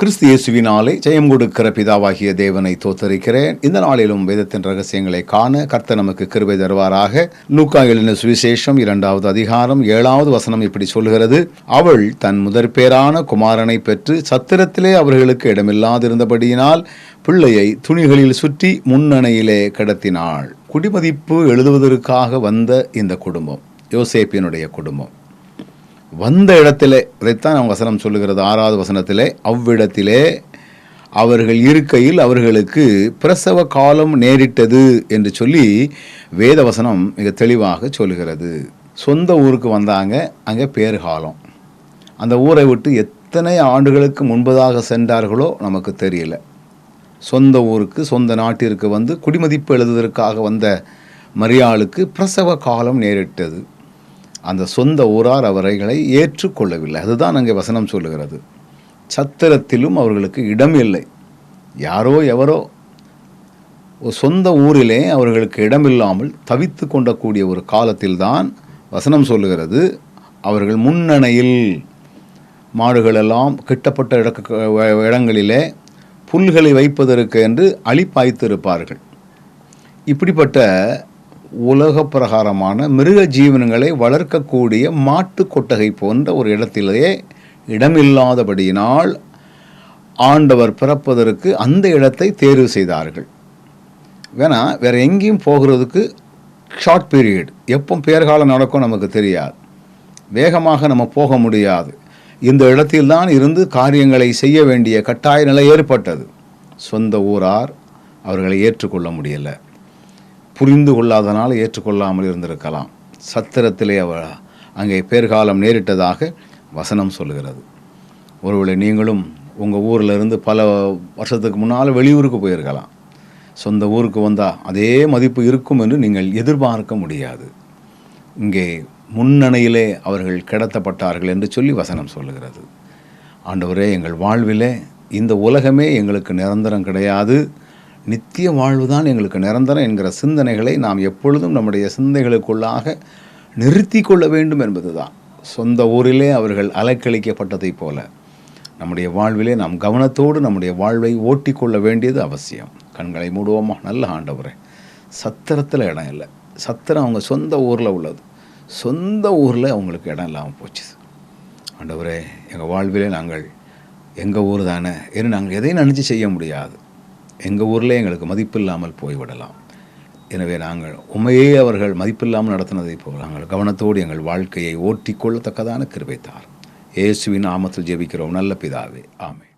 கிறிஸ்து இயேசுவினாலே ஜெயம் கொடுக்கிற பிதாவாகிய தேவனை தோத்தரிக்கிறேன். இந்த நாளிலும் வேதத்தின் ரகசியங்களை காண கர்த்த நமக்கு கிருபை தருவாராக. லூக்கா எழுதின சுவிசேஷம் இரண்டாவது அதிகாரம் ஏழாவது வசனம் இப்படி சொல்கிறது அவள் தன் முதற்பேரான குமாரனை பெற்று சத்திரத்திலே அவர்களுக்கு இடமில்லாதிருந்தபடியினால் பிள்ளையை துணிகளில் சுற்றி முன்னணையிலே கடத்தினாள். குடிமதிப்பு எழுதுவதற்காக வந்த இந்த குடும்பம் யோசேப்பினுடைய குடும்பம். வந்த இடத்திலே இதைத்தான் அவன் வசனம் சொல்லுகிறது ஆறாவது வசனத்திலே அவ்விடத்திலே அவர்கள் இருக்கையில் அவர்களுக்கு பிரசவ காலம் நேரிட்டது என்று சொல்லி வேத வசனம் மிக தெளிவாக சொல்லுகிறது. சொந்த ஊருக்கு வந்தாங்க அங்கே பேறுகாலம் அந்த ஊரை விட்டு எத்தனை ஆண்டுகளுக்கு முன்பதாக சென்றார்களோ நமக்கு தெரியல. சொந்த ஊருக்கு சொந்த நாட்டிற்கு வந்து குடிமதிப்பு எழுதுவதற்காக வந்த மரியாளுக்கு பிரசவ காலம் நேரிட்டது. அந்த சொந்த ஊரார் அவரைகளை ஏற்றுக்கொள்ளவில்லை. அதுதான் அங்கே வசனம் சொல்லுகிறது. சத்திரத்திலும் அவர்களுக்கு இடம் இல்லை. யாரோ எவரோ சொந்த ஊரிலே அவர்களுக்கு இடமில்லாமல் தவித்து கொண்டக்கூடிய ஒரு காலத்தில்தான் வசனம் சொல்லுகிறது. அவர்கள் முன்னணையில் மாடுகளெல்லாம் கிட்டப்பட்ட இடக்க இடங்களிலே புல்களை வைப்பதற்கு என்று அழிப்பாய்த்திருப்பார்கள். இப்படிப்பட்ட உலக பிரகாரமான மிருக ஜீவனங்களை வளர்க்கக்கூடிய மாட்டு கொட்டகை போன்ற ஒரு இடத்திலேயே இடமில்லாதபடியினால் ஆண்டவர் பிறப்பதற்கு அந்த இடத்தை தேர்வு செய்தார்கள். வேணா வேறு எங்கேயும் போகிறதுக்கு ஷார்ட் பீரியட் எப்போ பேர்காலம் நடக்கும் நமக்கு தெரியாது. வேகமாக நம்ம போக முடியாது. இந்த இடத்தில்தான் இருந்து காரியங்களை செய்ய வேண்டிய கட்டாய நிலை ஏற்பட்டது. சொந்த ஊரார் அவர்களை ஏற்றுக்கொள்ள முடியலை. புரிந்து கொள்ளாதனால் ஏற்றுக்கொள்ளாமல் இருந்திருக்கலாம். சத்திரத்திலே அவர் அங்கே பேர்காலம் நேரிட்டதாக வசனம் சொல்கிறது ஒருவேளை நீங்களும் உங்கள் ஊரில் இருந்து பல வருஷத்துக்கு முன்னால் வெளியூருக்கு போயிருக்கலாம். சொந்த ஊருக்கு வந்தால் அதே மதிப்பு இருக்கும் என்று நீங்கள் எதிர்பார்க்க முடியாது. இங்கே முன்னணையிலே அவர்கள் கிடத்தப்பட்டார்கள் என்று சொல்லி வசனம் சொல்லுகிறது. ஆண்டவரே எங்கள் வாழ்விலே இந்த உலகமே எங்களுக்கு நிரந்தரம் கிடையாது. நித்திய வாழ்வு தான் எங்களுக்கு நிரந்தரம் என்கிற சிந்தனைகளை நாம் எப்பொழுதும் நம்முடைய சிந்தைகளுக்குள்ளாக நிறுத்தி கொள்ள வேண்டும் என்பதுதான். சொந்த ஊரிலே அவர்கள் அலைக்கழிக்கப்பட்டதைப் போல நம்முடைய வாழ்விலே நாம் கவனத்தோடு நம்முடைய வாழ்வை ஓட்டிக்கொள்ள வேண்டியது அவசியம். கண்களை மூடுவோமா? நல்ல ஆண்டவரே. சத்திரத்தில் இடம் இல்லை. சத்திரம் அவங்க சொந்த ஊரில் உள்ளது. சொந்த ஊரில் அவங்களுக்கு இடம் இல்லாமல் போச்சு. ஆண்டவரே எங்கள் வாழ்விலே நாங்கள் எங்கள் ஊர் தானே? ஏன்னு நாங்கள் எதையும் நினச்சி செய்ய முடியாது. எங்கள் ஊரில் எங்களுக்கு மதிப்பில்லாமல் போய்விடலாம். எனவே நாங்கள் உண்மையே அவர்கள் மதிப்பில்லாமல் நடத்தினதை போல் நாங்கள் கவனத்தோடு எங்கள் வாழ்க்கையை ஓட்டிக்கொள்ளத்தக்கதான கிருபைத்தார் இயேசுவின் ஆமத்தில் ஜெபிக்கிறோம். நல்ல பிதாவே. ஆமை